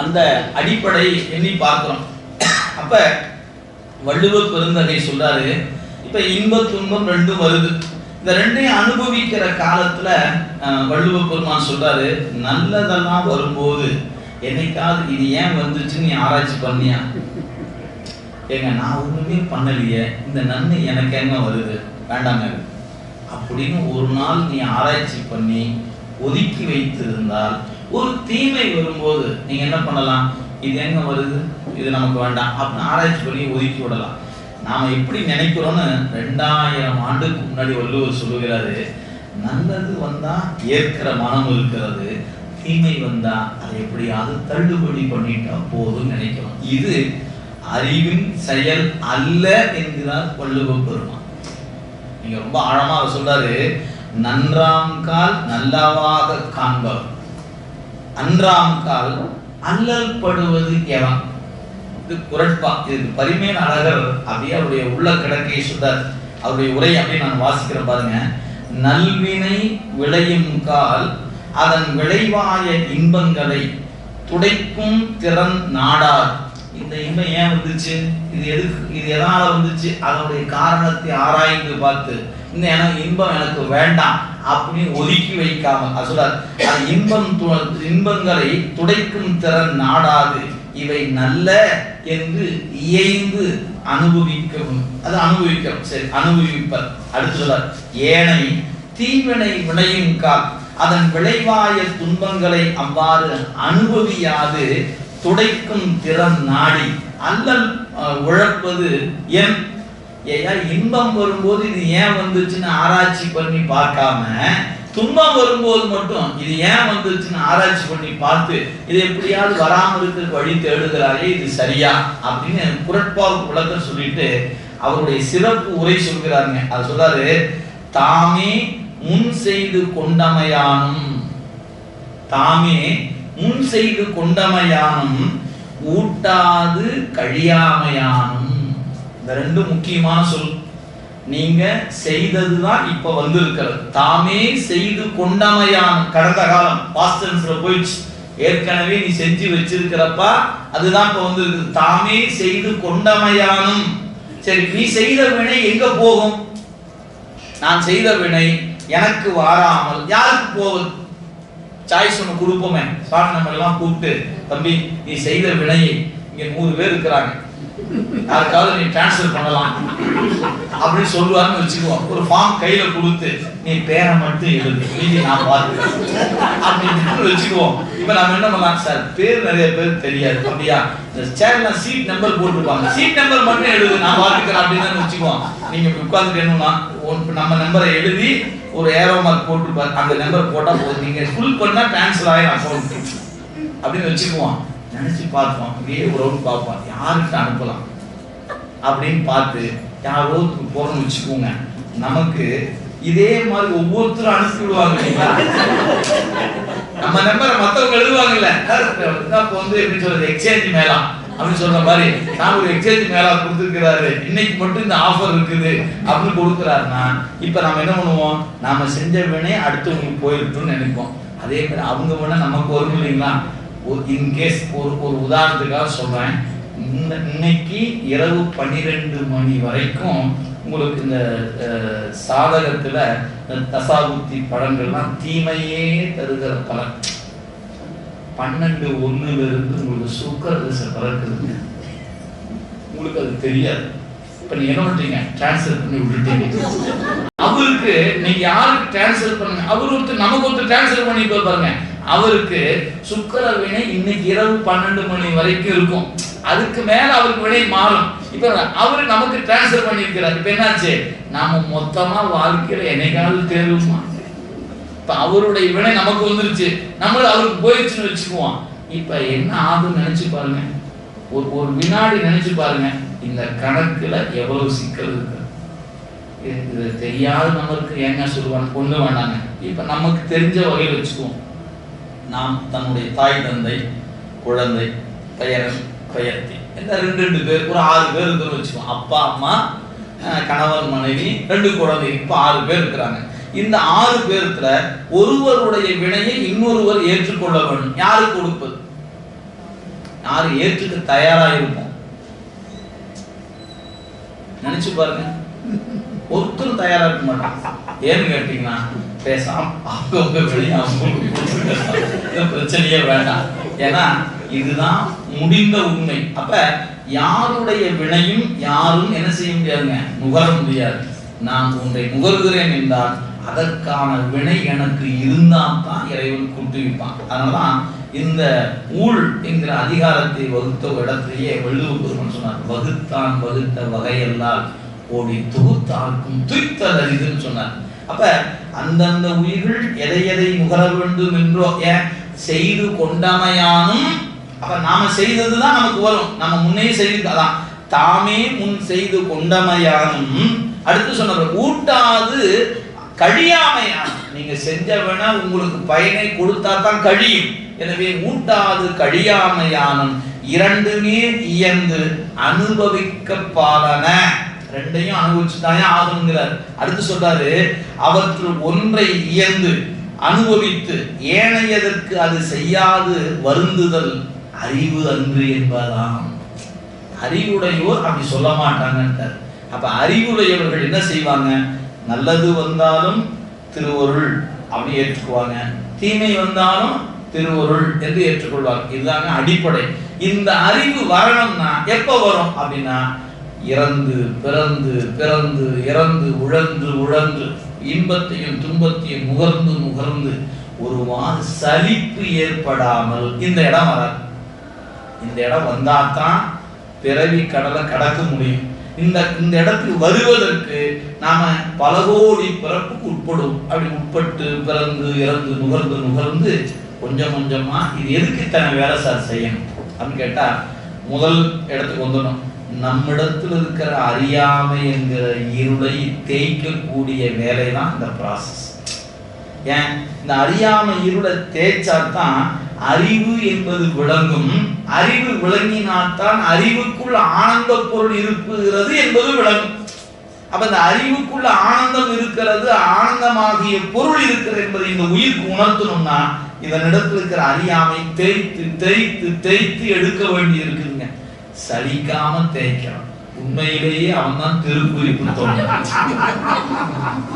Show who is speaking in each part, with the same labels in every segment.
Speaker 1: அந்த அடிப்படை எண்ணி பார்க்கிறோம். அப்ப வள்ளுவர் பெருந்தகை சொல்றாரு இப்ப இன்ப துன்பம் ரெண்டும் வருது. இந்த ரெண்டையும் அனுபவிக்கிற காலத்துல வள்ளுவ பெருமான் சொல்றாரு நல்லதெல்லாம் வரும்போது என்னைக்காவது இது ஏன் வந்துச்சுன்னு நீ ஆராய்ச்சி பண்ணியா? ஏங்க நான் ஒண்ணுமே பண்ணலையே இந்த நன்மை எனக்கு எங்க வருது? வேண்டாங்க அப்படின்னு ஒரு நாள் நீ ஆராய்ச்சி பண்ணி ஒதுக்கி வைத்திருந்தால் ஒரு தீமை வரும்போது நீங்க என்ன பண்ணலாம்? இது எங்க வருது? இது நமக்கு வேண்டாம். அப்படின்னு ஆராய்ச்சி பண்ணி ஒதுக்கி விடலாம். நாம எப்படி நினைக்கிறோம்னு ரெண்டாயிரம் ஆண்டுக்கு முன்னாடி வள்ளுவர் சொல்லுகிறாரு நல்லது வந்தா ஏற்கிற மனம் இருக்கிறது தீமை வந்தா அதை எப்படியாவது தள்ளுபடி பண்ணிட்டா போதும் நினைக்கிறோம். இது அறிவின் செயல் அல்ல என்கிறார் வள்ளுவ பெருமா நீங்க ரொம்ப ஆழமா அவர் சொல்றாரு நன்றாம் கால் நல்லவாக காண்பவர். அன்றாம் கால் அல்லல் படுவது எவன்? இது குரட்பா இதுக்கு பரிமேல் அழகர் அப்படியே அவருடைய உள்ள கிடக்கை சொல்றார் அவருடைய உரை அப்படியே நான் வாசிக்கிறேன் பாருங்க. நல்வினை விளையும் கால் அதன் விளைவாய இன்பங்களை துடைக்கும் திறன் நாடார். இந்த இன்பம் ஏன் வந்துச்சு? இது எதுக்கு? இது எதனால வந்துச்சு? அதனுடைய காரணத்தை ஆராய்ந்து பார்த்து. இந்த எனக்கு இன்பம் எனக்கு வேண்டாம் அப்படின்னு ஒதுக்கி வைக்காம அது சொல்றார் அது இன்பம் து- இன்பங்களை துடைக்கும் திறன் நாடாது. இவை நல்ல என்று இயைந்து அனுபவிக்கவும். அது அனுபவிக்கிறோம் சரி அனுபவிப்பர். அடுத்து சொல்றார் ஏனை தீவினை விளையும் கால். அதன் விளைவாய துன்பங்களை அவ்வாறு அனுபவியாது துடைக்கும் திறன் நாடி. அல்லல் உழப்பது என் ஏயா இன்பம் வரும்போது இது ஏன் வந்துச்சுன்னு ஆராய்ச்சி பண்ணி பார்க்காம துன்பம் வரும்போது மட்டும் இது ஏன் வந்துச்சுன்னு ஆராய்ச்சி பண்ணி பார்த்து இது எப்படியாவது வராமல் இருக்கிற வழி தேடுகிறாரே இது சரியா? அப்படின்னு குரட்பாவுக்கு விளக்கம் சொல்லிட்டு அவருடைய சிறப்பு உரை சொல்கிறாருங்க. அது சொல்றாரு தாமே முன் செய்து கொண்டமையானும் தாமே முன் செய்து கொண்டமையானும் ஊட்டாது கழியாமையானும் இந்த ரெண்டு முக்கியமான சொல். நீங்க செய்ததுதான் இப்ப வந்திருக்கிறது. தாமே செய்து கொண்டமையான. கடந்த காலம் பாஸ்டன்ஸ்ல போயிடுச்சு. ஏற்கனவே நீ செஞ்சு வச்சிருக்கிறப்பா அதுதான் இப்ப வந்திருக்கு தாமே செய்து கொண்டமையானும். சரி நீ செய்த வினை எங்க போகும்? நான் செய்த வினை எனக்கு வாராமல். யாருக்கு போவது சாய்ஸ் ஒன்று கொடுப்போமே. சார் நம்ம எல்லாம் கூப்பிட்டு தம்பி நீ செய்த வினையை இங்க நூறு பேர் இருக்கிறாங்க. யாருக்காவது நீ டிரான்ஸ்ஃபர் பண்ணலாம் அப்படின்னு சொல்லுவாருன்னு வச்சுக்குவோம். ஒரு ஃபார்ம் கையில கொடுத்து நீ பேரை மட்டும் எழுது. மீதி நான் பார்த்துக்கிறேன் அப்படின்னு வச்சுக்குவோம். இப்ப நம்ம என்ன பண்ணலாம் சார்? பேர் நிறைய பேர் தெரியாது. அப்படியா? இந்த சேர்ல சீட் நம்பர் போட்டுருப்பாங்க. சீட் நம்பர் மட்டும் எழுது. நான் பார்த்துக்கிறேன் அப்படின்னு வச்சுக்குவோம். நீங்க உட்கார்ந்துட்டு என்னன்னா ஒன்- நம்ம நம்பரை எழுதி ஒரு ஏரோ மார்க் போட்டுருப்பாரு. அந்த நம்பர் போட்டா போதும். நீங்க ஃபுல் பண்ணா டிரான்ஸ்ஃபர் ஆயிரும் அக்கௌண்ட் அப்படின்னு வச்சுக்குவோம். நினைச்சு பார்ப்பான் அப்படியே ஒரு ரவுண்ட் பார்ப்போம். யாருக்கு அனுப்பலாம்? அப்படின்னு பார்த்து யாரோ போறோம்னு வச்சுக்கோங்க. நமக்கு இதே மாதிரி ஒவ்வொருத்தரும் அனுப்பி விடுவாங்க நம்ம நம்பரை மத்தவங்க எழுதுவாங்கல்ல. இப்போ வந்து எப்படி சொல்றது? எக்ஸ்சேஞ்ச் மேலாம் அப்படின்னு சொல்ற மாதிரி நான் ஒரு எக்ஸ்சேஞ்ச் மேலா கொடுத்துருக்கிறாரு. இன்னைக்கு மட்டும் இந்த ஆஃபர் இருக்குது அப்படின்னு கொடுக்குறாருன்னா இப்போ நம்ம என்ன பண்ணுவோம்? நாம செஞ்ச வினை அடுத்தவங்களுக்கு போயிருக்குன்னு நினைப்போம். அதே மாதிரி அவங்க வேணா நமக்கு வரும் இல்லைங்களா? ஒரு இன்கேஸ் ஒரு ஒரு உதாரணத்துக்காக சொல்றேன். இன்னைக்கு இரவு பன்னிரெண்டு மணி வரைக்கும் உங்களுக்கு இந்த அஹ், சாதகத்துல இந்த தசாபுத்தி படங்கள்லாம் தீமையே தருகிற பலன் பன்னெண்டு ஒண்ணுல இருந்து உங்களுக்கு சுக்கர திசை பிறக்குதுங்க. உங்களுக்கு அது தெரியாது. இப்ப நீ என்ன பண்றீங்க டிரான்ஸ்ஃபர் பண்ணி விட்டுட்டீங்க. அவருக்கு நீங்க யாருக்கு டிரான்ஸ்ஃபர் பண்ணுங்க அவர் ஒருத்தர் நமக்கு ஒருத்தர் டிரான்ஸ்ஃபர் பண்ணி பாருங்க அவருக்கு சுக்கர வினை இன்னைக்கு இரவு பன்னெண்டு மணி வரைக்கும் இருக்கும். அதுக்கு மேல அவருக்கு வினை மாறும். இப்ப அவரு நமக்கு டிரான்ஸ்ஃபர் பண்ணியிருக்கிறார். இப்ப என்னாச்சு? நாம மொத்தமா வாழ்க்கையில என்னைக்காவது தேர்வுமா இப்ப அவருடைய வினை நமக்கு வந்துருச்சு. நம்மள அவருக்கு போயிடுச்சுன்னு வச்சுக்குவோம். இப்ப என்ன ஆகும்னு நினைச்சு பாருங்க. ஒரு ஒரு வினாடி நினைச்சு பாருங்க. இந்த கணக்குல எவ்வளவு சிக்கல் இருக்கு. இது தெரியாத நம்மளுக்கு ஏங்க சொல்லுவாங்க? கொண்டு வேண்டாங்க இப்ப நமக்கு தெரிஞ்ச வகையில் வச்சுக்குவோம். நாம் தன்னுடைய தாய் தந்தை குழந்தை பெயரன் பெயர்த்தி. இந்த ரெண்டு ரெண்டு பேர் ஒரு ஆறு பேர் இருக்குன்னு வச்சுக்கோம் அப்பா அம்மா கணவன் மனைவி ரெண்டு குழந்தை. இப்போ ஆறு பேர் இருக்கிறாங்க. இந்த ஆறு பேர்த்துல ஒருவருடைய வினையை இன்னொருவர் ஏற்றுக்கொள்ள வேண்டும். யாரு கொடுப்பது யாரு ஏற்றுக்க தயாரா இருப்போம்? நினைச்சு பாருங்க. ஒருத்தரும் தயாரா இருக்க மாட்டான் ஏன்னு கேட்டீங்கன்னா பேசாம அவங்க வெளியாகும் பிரச்சனையே வேண்டாம். ஏன்னா இதுதான் முடிந்த உண்மை. அப்ப யாருடைய வினையும் யாரும் என்ன செய்ய முடியாதுங்க? நுகர முடியாது. நான் ஒன்றை நுகர்கிறேன் என்றால் அதற்கான வினை எனக்கு இருந்தால் தான் இறைவன் கூட்டுவிப்பான் அதனாலதான் இந்த ஊழ் என்கிற அதிகாரத்தை வகுத்த இடத்திலேயே வள்ளுவர் சொன்னார் வகுத்தான் வகுத்த வகையெல்லாம் ஓடி தொகுத்தாக்கும் துய்த்தல் அறிதுன்னு சொன்னார். அப்ப அந்தந்த உயிர்கள் எதை எதை நுகர வேண்டும் என்றோ ஏன் செய்து கொண்டமையானும் அப்ப நாம செய்ததுதான் நமக்கு வரும். நம்ம முன்னே செய்து அதான் தாமே முன் செய்து கொண்டமையானும் அடுத்து சொன்ன ஊட்டாது கழியாமையான. நீங்க செஞ்ச உங்களுக்கு பயனை கொடுத்தா தான் கழியும். எனவே ஊட்டாது கழியாமையானும் இரண்டுமே இயந்து அனுபவிக்கப்பாலன ரெண்டையும் அனுபவிச்சுட்டாயே ஆகணுங்கிறார். அடுத்து சொல்றாரு அவற்றுள் ஒன்றை இயந்து அனுபவித்து ஏனையதற்கு அது செய்யாது வருந்துதல் அறிவு அன்று என்பதாம். அறிவுடையோர் அப்படி சொல்ல மாட்டாங்கன்றார் அப்ப அறிவுடையவர்கள் என்ன செய்வாங்க? நல்லது வந்தாலும் திருவொருள் அப்படி ஏற்றுக்குவாங்க. தீமை வந்தாலும் திருவருள் என்று ஏற்றுக்கொள்வாங்க. இதுதாங்க அடிப்படை. இந்த அறிவு வரணும்னா எப்ப வரும் அப்படின்னா இறந்து பிறந்து பிறந்து இறந்து உழந்து உழந்து இன்பத்தையும் துன்பத்தையும் முகர்ந்து முகர்ந்து ஒரு மாதிரி சலிப்பு ஏற்படாமல் இந்த இடம் வராது இந்த இடம் வந்தாதான் பிறவி கடலை கடக்க முடியும். இந்த இந்த இடத்துக்கு வருவதற்கு நாம பல கோடி பிறப்புக்கு உட்படும். அப்படி உட்பட்டு பிறந்து இறந்து நுகர்ந்து நுகர்ந்து கொஞ்சம் கொஞ்சமா இது எதுக்கு தன வேலை சார் செய்யணும்? அப்படின்னு கேட்டா முதல் இடத்துக்கு வந்துடணும். நம்மிடத்தில் இருக்கிற அறியாமை என்கிற இருளை தேய்க்கக்கூடிய வேலை தான் இந்த ப்ராசஸ் ஏன்? இந்த அறியாமை இருளை தேய்ச்சாதான் அறிவு என்பது விளங்கும். அறிவு விளங்கினால்தான் அறிவுக்குள் ஆனந்த பொருள் இருக்குகிறது என்பது விளங்கும். அப்ப இந்த அறிவுக்குள்ள ஆனந்தம் இருக்கிறது ஆனந்தமாகிய பொருள் இருக்கிறது என்பதை இந்த உயிருக்கு உணர்த்தணும்னா இதனிடத்தில் இருக்கிற அறியாமை தேய்த்து தேய்த்து தேய்த்து எடுக்க வேண்டி இருக்குதுங்க சலிக்காம தேய்க்கிறான் உண்மையிலேயே அவன் தான் திருக்குறிப்பு தொண்டர்.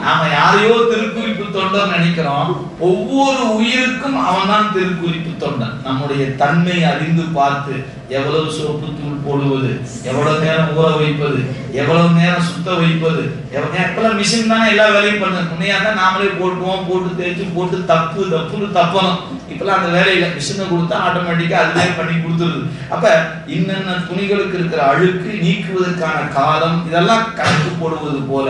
Speaker 1: நாம யாரையோ திருக்குறிப்பு தொண்டர் நினைக்கிறோம். ஒவ்வொரு உயிருக்கும் அவன் தான் திருக்குறிப்பு தொண்டர். நம்முடைய தன்மை அறிந்து பார்த்து எவ்வளவு சோப்பு தூள் போடுவது எவ்வளவு நேரம் ஊற வைப்பது எவ்வளவு நேரம் சுத்த வைப்பது எவ்வளவு மிஷின் தானே எல்லா வேலையும் பண்ணுது. முன்னையா தான் நாமளே போட்டுவோம் போட்டு தேய்ச்சி போட்டு தப்பு தப்புன்னு தப்பணும். இப்பெல்லாம் அந்த வேலையில மிஷினை கொடுத்தா ஆட்டோமேட்டிக்கா அதுவே பண்ணி கொடுத்துருது. அப்ப இன்னென்ன துணிகளுக்கு இருக்கிற அழுக்கு நீக்குவதற்கான காலம் இதெல்லாம் கணக்கு போடுவது போல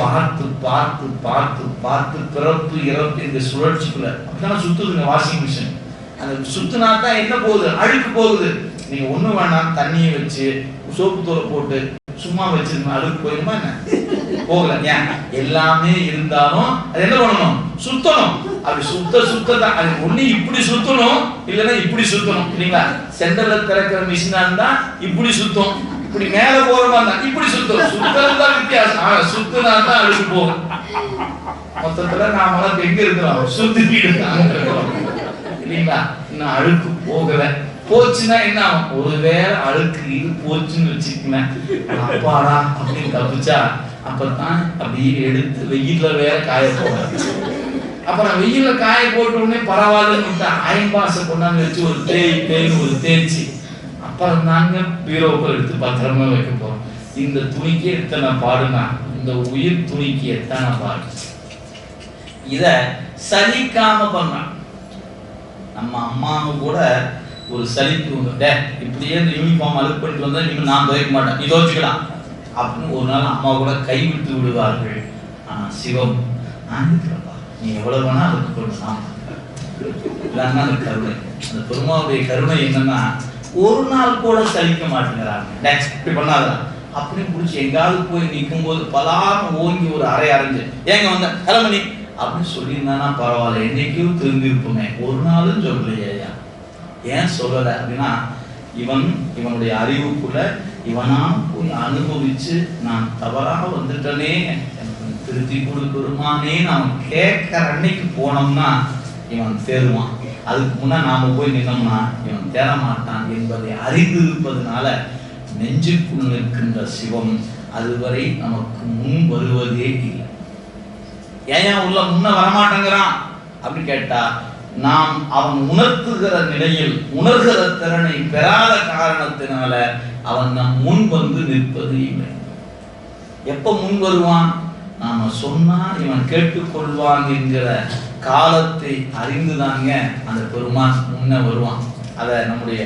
Speaker 1: பார்த்து பார்த்து பார்த்து பார்த்து பிறப்பு இறப்பு இந்த சுழற்சிக்குள்ள அப்படிதான் சுத்துதுங்க வாஷிங் மிஷின் அந்த சுத்துனா தான் என்ன போகுது? அழுக்கு போகுது. நீங்க ஒண்ணு வேணாம் தண்ணியை வச்சு சோப்பு தோலை போட்டு சும்மா வச்சிருந்தா அழுக்கு போயிருமா என்ன? போகல ஏன்? எல்லாமே இருந்தாலும் அது என்ன பண்ணணும்? சுத்தணும். அப்படி சுத்த சுத்த தான் அது ஒண்ணு இப்படி சுத்தணும் இல்லைன்னா இப்படி சுத்தணும் இல்லைங்களா? சென்டர்ல திறக்கிற மிஷினா இருந்தா இப்படி சுத்தம் இப்படி மேல போற மாதிரி இருந்தா இப்படி சுத்தம் சுத்தம் தான் வித்தியாசம். ஆனா சுத்தினா தான் அழுக்கு போகும். மொத்தத்துல நாமெல்லாம் எங்க இருக்கிறோம்? சுத்திட்டு இல்லைங்களா? இன்னும் அழுக்கு போகல. போச்சுன்னா என்ன ஆகும்? ஒருவேளை அழுக்கு இது போச்சுன்னு வச்சுக்கங்களேன். அப்பாடா அப்படின்னு தப்பிச்சா அப்பதான் அப்படியே எடுத்து வெயில்ல வேற காய போடுறேன் அப்புறம் வெயில்ல காய போட்ட உடனே பரவாயில்லன்னு விட்டா அயன் கொண்டாந்து வச்சு ஒரு தேய் தேய்னு ஒரு தேய்ச்சி. அப்புறம் தாங்க பீரோக்கள் எடுத்து பத்திரமா வைக்க போறோம். இந்த துணிக்கு எத்தனை பாடுனா இந்த உயிர் துணிக்கு எத்தனை பாடு? இத சலிக்காம பண்ணான் நம்ம அம்மாவும் கூட ஒரு சலிப்பு உண்டு. டே இப்படியே இந்த யூனிஃபார்ம் அழுக்கு பண்ணிட்டு வந்தா இனிமேல் நான் துவைக்க மாட்டேன். இதோ வச்சுக்கலாம் அப்படின்னு ஒரு நாள் அம்மா கூட கைவிட்டு விடுவார்கள். ஆனா சிவம் நான் நீ எவ்வளவு வேணா அதுக்கு பண்ணலாம் இதான் அந்த கருணை. அந்த பெருமாவுடைய கருணை என்னன்னா ஒரு நாள் கூட சலிக்க மாட்டேங்கிறாங்க. இப்படி பண்ணாதான் அப்படி பிடிச்சி எங்காவது போய் நிற்கும் போது பலாரும் ஓங்கி ஒரு அறை அரைஞ்சு ஏங்க வந்த? கிளம்பி அப்படின்னு சொல்லியிருந்தானா பரவாயில்ல. என்னைக்கும் திருந்திருப்போமே ஒரு நாளும் சொல்லலையே ஐயா. ஏன் சொல்லலை அப்படின்னா இவன் இவனுடைய அறிவுக்குள்ள இவனா போய் அனுபவிச்சு நான் தவறாக வந்துட்டனே. திருத்தி கொடு பெருமானே நாம் கேட்கிற அன்னைக்கு போனோம்னா இவன் தேருவான் அதுக்கு முன்னே நாம போய் நின்னோம்னா இவன் தேர மாட்டான் என்பதை அறிந்திருப்பதனால நெஞ்சுக்குள் நிற்கின்ற சிவம் அதுவரை நமக்கு முன் வருவதே இல்லை. ஏன் ஏன் உள்ள முன்ன வரமாட்டேங்கிறான்? அப்படி கேட்டா நாம் அவன் உணர்த்துகிற நிலையில் உணர்கிற திறனை பெறாத காரணத்தினால அவன் நம் முன் வந்து நிற்பது இல்லை. எப்ப முன் வருவான்? நாம சொன்னா இவன் கேட்டுக்கொள்வான் என்கிற காலத்தை அறிந்துதாங்க அந்த பெருமான் முன்ன வருவான். அதை நம்முடைய